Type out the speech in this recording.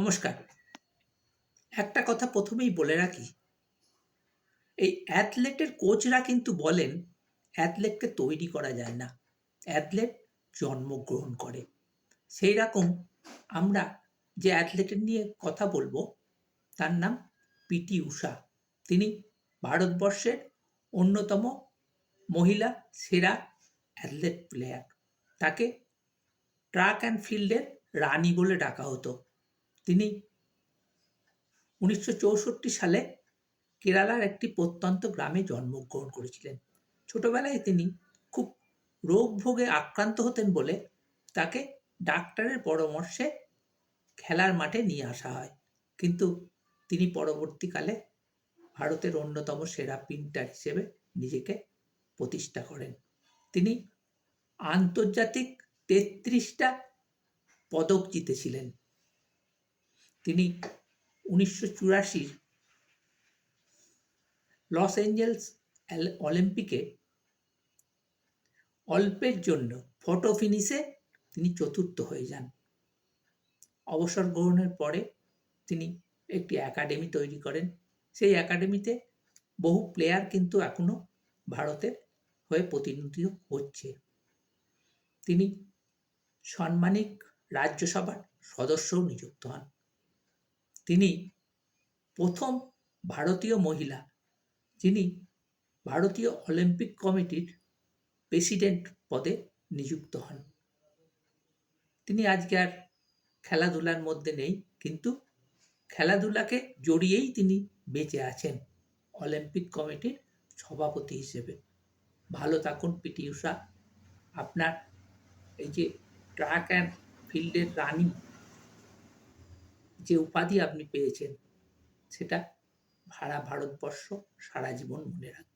নমস্কার। একটা কথা প্রথমেই বলে রাখি, এই অ্যাথলেটের কোচরা কিন্তু বলেন, অ্যাথলেটকে তৈরি করা যায় না। অ্যাথলেট জন্মগ্রহণ করে। সেই রকম আমরা যে অ্যাথলেটের নিয়ে কথা বলব, তার নাম পিটি উষা তিনি ভারতবর্ষের অন্যতম মহিলা সেরা অ্যাথলেট প্লেয়ার। তাকে ট্রাক অ্যান্ড ফিল্ডের রানী বলে ডাকা হতো। তিনি উনিশশো চৌষট্টি সালে কেরালার একটি প্রত্যন্ত গ্রামে জন্মগ্রহণ করেছিলেন। ছোটবেলায় তিনি খুব রোগ ভোগে আক্রান্ত হতেন বলে তাকে ডাক্তারের পরামর্শে খেলার মাঠে নিয়ে আসা হয়। কিন্তু তিনি পরবর্তীকালে ভারতের অন্যতম সেরা প্রিন্টার হিসেবে নিজেকে প্রতিষ্ঠা করেন। তিনি আন্তর্জাতিক তেত্রিশটা পদক জিতেছিলেন। তিনি উনিশশো চুরাশির লস অ্যাঞ্জেলস অলিম্পিকে অল্পের জন্য ফটো ফিনিশে তিনি চতুর্থ হয়ে যান। অবসর গ্রহণের পরে তিনি একটি একাডেমি তৈরি করেন। সেই একাডেমিতে বহু প্লেয়ার কিন্তু এখনও ভারতের হয়ে প্রতিনিধিত্ব হচ্ছে তিনি সম্মানিক রাজ্যসভার সদস্যও নিযুক্ত হন। তিনি প্রথম ভারতীয় মহিলা যিনি ভারতীয় অলিম্পিক কমিটির প্রেসিডেন্ট পদে নিযুক্ত হন। তিনি আজকে আর খেলাধুলার মধ্যে নেই, কিন্তু খেলাধুলাকে জড়িয়েই তিনি বেঁচে আছেন অলিম্পিক কমিটির সভাপতি হিসেবে। ভালো থাকুন পিটি উষা আপনার এই যে ট্র্যাক অ্যান্ড ফিল্ডের রানী যে উপাধি আপনি পেয়েছেন সেটা ভাড়া ভারতবর্ষ সারা জীবন মনে রাখবে